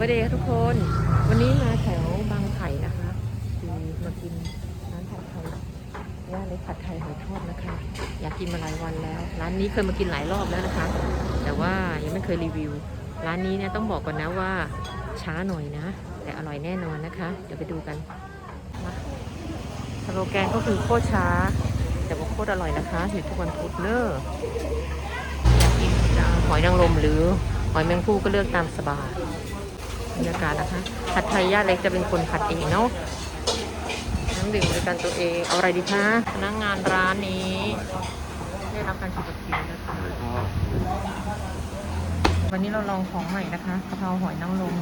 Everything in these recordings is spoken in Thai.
ปเดค่ะทุกคน วันนี้มาแถวบางไผ่นะคะคือมากินร้านผัดไทยย่าเล็กผัดไทยหอยทอดนะคะ อยากกินมาหลายวันแล้ว ร้านนี้เคยมากินหลายรอบแล้วนะคะ แต่ว่ายังไม่เคยรีวิว ร้านนี้เนี่ยต้องบอกก่อนนะว่าช้าหน่อยนะ แต่อร่อยแน่นอนนะคะ เดี๋ยวไปดูกันมาสโลแกนก็คือโคตรช้า แต่ว่าโคตรอร่อยนะคะอยู่ทุกวันพุธเนอะอยากกินหอยนางรมหรือหอยแมงภู่ก็เลือกตามสบาย บรรยากาศนะคะ ผัดไทยย่าเล็กจะเป็นคนผัดเองเนาะน้ำดื่มบริการตัวเอง เอาอะไรดีคะพนักงานร้านนี้ ได้รับการฉีดวัคซีนนะคะวันนี้เราลองของใหม่นะคะกะเพราหอยนางรม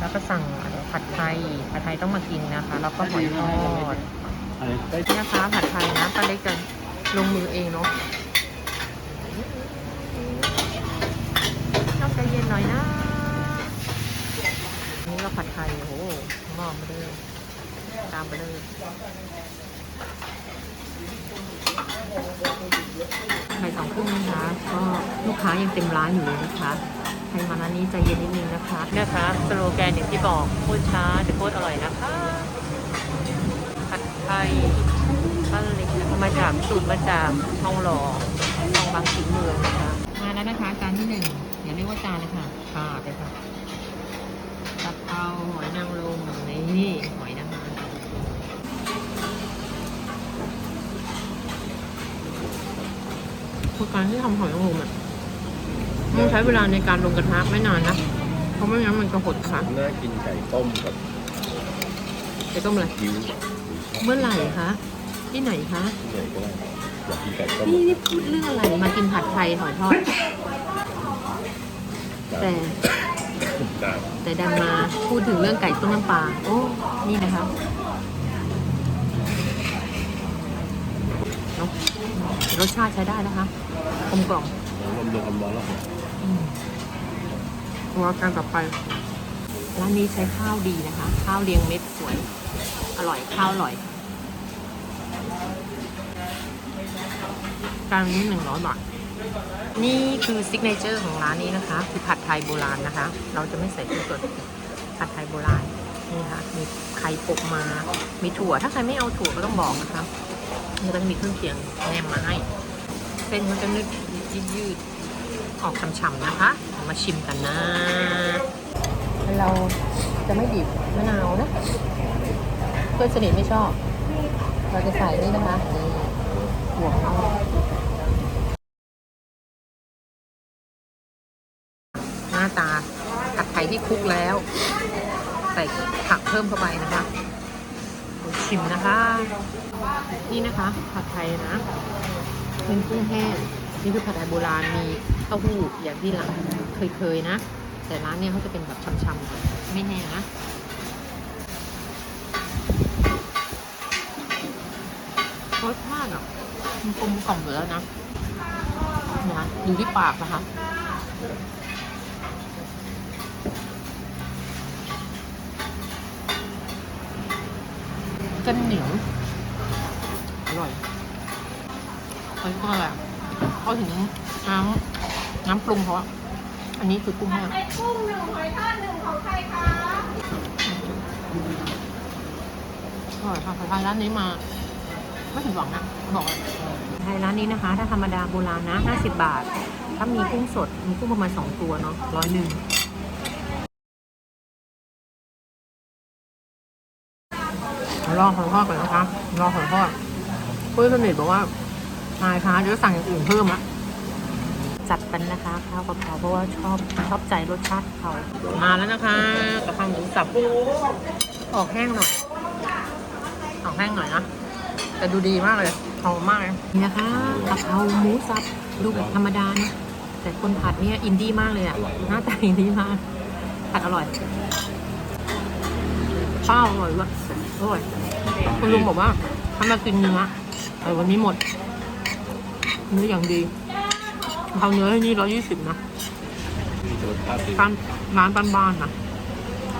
แล้วก็สั่งอะไรผัดไทย ผัดไทยต้องมากินนะคะ แล้วก็หอยทอดอะไรได้นี่นะคะผัดไทยนะป้าเล็กจะลงมือเองเนาะต้องใจเย็นหน่อยนะอันนี่เราผัดไทยโอ้โห หม้อมาเลยตามไปเลยไข่สองครึ่งนะคะก็ลูกค้ายังเต็มร้านอยู่เลยนะคะใครมาร้านนี้ใจเย็นนิดนึงนะคะเนี่ยคะสโลแกนอย่างที่บอกโคตรช้าแต่โคตรอร่อยนะคะผัดไทยป้าเล็กนะคะมาจากสูตรมาจากทองหล่อทองบางสีเมืองนะคะมาแล้วนะคะจานที่หนึ่งอย่าเรียกว่าจานเลยค่ะถาดเลยค่ะ กะเพราหอยนางรมนี่หอยนางรมคือการที่ทำหอยนางรมอะมันใช้เวลาในการลงกระทะไม่นานนะเพราะไม่งั้นมันจะหดค่ะน่ากินไก่ต้มกับไปต้มอะไรคิ้วเมื่อไหร่คะที่ไหนคะที่ไหนก็ได้อยากกินไก่ต้มนี่นี่พูดเรื่องอะไรมากินผัดไทยหอยทอดแต่ จ้าแต่ดันมาพูดถึงเรื่องไก่ต้มน้ำปลาโอ้นี่นะคะเนอะรสชาติใช้ได้นะคะกลมกล่อมลมลมร้อนแล้วอืมรอการต่อไปร้านนี้ใช้ข้าวดีนะคะ ข้าวเรียงเม็ดสวย อร่อยข้าวอร่อยจานนี้หนึ่งร้อยบาท นี่คือซิกเนเจอร์ของร้านนี้นะคะ คือผัดไทยโบราณนะคะ เราจะไม่ใส่เครื่องสดผัดไทยโบราณนี่ค่ะ มีไข่ปกมา มีถั่ว ถ้าใครไม่เอาถั่วก็ต้องบอกนะคะมันก็จะมีเครื่องเคียงแนมมาให้ เส้นมันจะนึกยืดๆออกฉ่ำๆนะคะ มาชิมกันนะ เราจะไม่บีบมะนาวนะเพื่อนสนิทไม่ชอบ เราจะใส่นี่นะคะนี่หัวงอก น้าตา ผัดไทยที่คลุกแล้ว ใส่ผักเพิ่มเข้าไปนะคะชิมนะคะ นี่นะคะ ผัดไทยนะเป็นกุ้งแห้งนี่คือผัดไทยโบราณมีเต้าหู้อย่างที่ร้านเคยๆนะ แต่ร้านเนี้ยเขาจะเป็นแบบช่ำๆหน่อยไม่แห้งนะรสชาติอะมันกลมกล่อมอยู่แล้วนะนะอยู่ที่ปากนะคะ เส้นเหนียวอร่อยเขาก็อะไรอะเขาถึงน้ำน้ำปรุงเขาอะอันนี้คือกุ้งแห้งไอ้กุ้งหนึ่งหอยทอดหนึ่งของใครคะอร่อยค่ะทานร้านนี้มาไม่ผิดหวังนะบอกเลยไทยร้านนี้นะคะ ถ้าธรรมดาโบราณนะ 50 บาท ถ้ามีกุ้งสด มีกุ้งประมาณ 2 ตัวเนาะร้อยหนึ่ง รอหอยทอดก่อนนะคะรอหอยทอดเพื่อนสนิทบอกว่านายคะเดี๋ยวสั่งอย่างอื่นเพิ่มละจัดกันนะคะข้าวกะเพราเพราะว่าชอบชอบใจรสชาติเขามาแล้วนะคะกะเพราหมูสับออกแห้งหน่อยออกแห้งหน่อยนะแต่ดูดีมากเลยหอมมากเลยนี่นะคะกะเพราหมูสับดูแบบธรรมดานะแต่คนผัดเนี่ยอินดี้มากเลยอะหน้าตาอินดี้มากผัดอร่อยข้าวอร่อยด้วย อร่อยคุณลุงบอกว่าถ้ามากินเนื้อเออวันนี้หมดเนื้ออย่างดีกะเพราเนื้อที่นี่ร้อยยี่สิบนะมีรสชาติดีร้านร้านบ้านๆนะ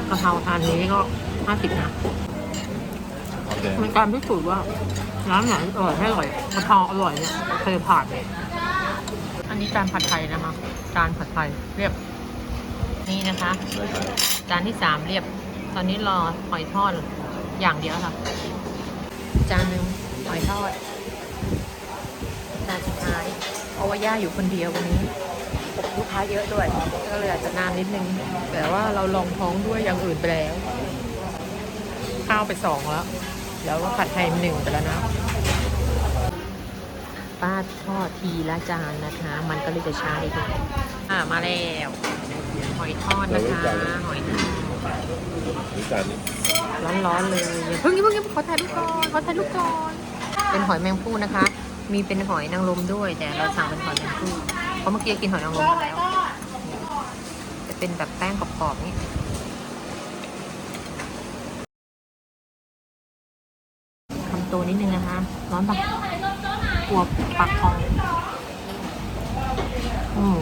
กะเพราทานนี้ก็ห้าสิบนะเอาแดงเป็นการพิสูจน์ว่าร้านไหนอร่อยให้อร่อยกะเพราอร่อยเนี่ยเคยผ่านอันนี้จานผัดไทยนะคะจานผัดไทยเรียบ นี่นะคะจานที่สามเรียบ ตอนนี้รอหอยทอด อย่างเดียวค่ะ จานหนึ่งหอยทอดจานสุดท้าย เพราะว่าย่าอยู่คนเดียววันนี้ลูกค้าเยอะด้วย ก็เลยอาจจะนานนิดนึง แต่ว่าเราลองท้องด้วยอย่างอื่นไปแล้ว ข้าวไปสองแล้ว แล้วก็ผัดไทยหนึ่งไปแล้วนะ ป้าทอดทีละจานนะคะ มันก็เลยจะช้าดนึงอ่ามาแล้ว หอยทอดนะคะ หอยทอด นี่จานนี้ร้อนๆเลยอย่าเพิ่งอย่าเพิ่งอย่าเพิ่งขอถ่ายรูปก่อนขอถ่ายรูปก่อนเป็นหอยแมงภู่นะคะ มีเป็นหอยนางรมด้วย แต่เราสั่งเป็นหอยแมงภู่เพราะเมื่อกี้กินหอยนางรมมาแล้วจะเป็นแบบแป้งกรอบๆนี่คำโตนิดนึงนะคะ ร้อนปะกลัวปากพองอืม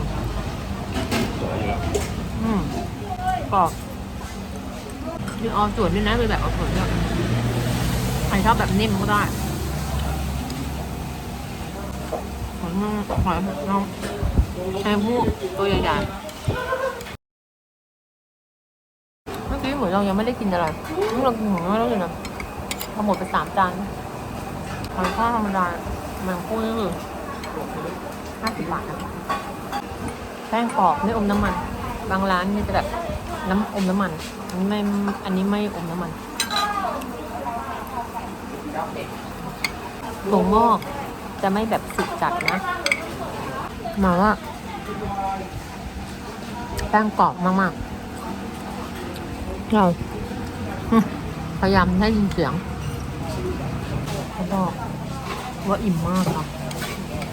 อืมกรอบ มีออส่วนด้วยนะเลยแบบออส่วนด้วยใครชอบแบบนิ่มก็ได้หอยนหอยน้องใช้พวกตัวใหญ่ๆเมื่อกี้เหมือนเรายังไม่ได้กินอะไรเมื่อเรากินหอยไม่ได้กินนะพอหมดไปสามจานหอยทอดธรรมดามันคู่นี่คือห้าสิบบาทนะแป้งกรอบไม่อมน้ำมัน บางร้านนี่จะแบบ น้ำอมน้ำมันอันนี้ไม่อันนี้ไม่อมน้ำมันถั่วงอกจะไม่แบบสุกจัดนะมาว่าแป้งกรอบมากๆ เราพยายามให้ยินเสียงเขาบอกว่าอิ่มมากค่ะ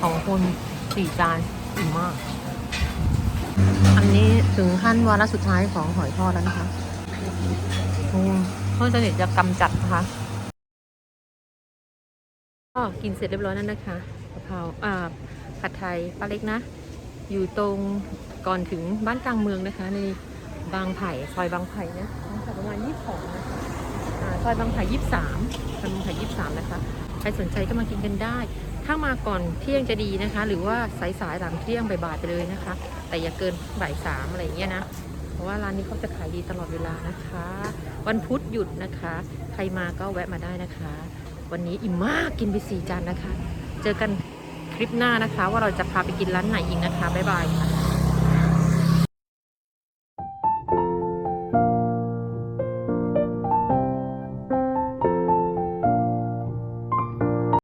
สองคนสี่จานอิ่มมาก อันนี้ถึงขั้นวาระสุดท้ายของหอยทอดแล้วนะคะโอ้เพื่อนสนิทจะกำจัดนะคะก็กินเสร็จเรียบร้อยแล้วนะคะกะเพราอ่าผัดไทยป้าเล็กนะ อยู่ตรงก่อนถึงบ้านกลางเมืองนะคะ ในบางไผ่ซอยบางไผ่นะบางไผ่ประมาณยี่สิบสองนะคะซอยบางไผ่ยี่สิบสามซอยบางไผ่ยี่สิบสามนะคะใครสนใจก็มากินกันได้ ถ้ามาก่อนเที่ยงจะดีนะคะ หรือว่าสายๆหลังเที่ยงบ่ายๆไปเลยนะคะ แต่อย่าเกินบ่ายสามอะไรอย่างเงี้ยนะ เพราะว่าร้านนี้เขาจะขายดีตลอดเวลานะคะ วันพุธหยุดนะคะ ใครมาก็แวะมาได้นะคะ วันนี้อิ่มมากกินไปสี่จานนะคะ เจอกันคลิปหน้านะคะ ว่าเราจะพาไปกินร้านไหนอีกนะคะบ๊ายบายค่ะ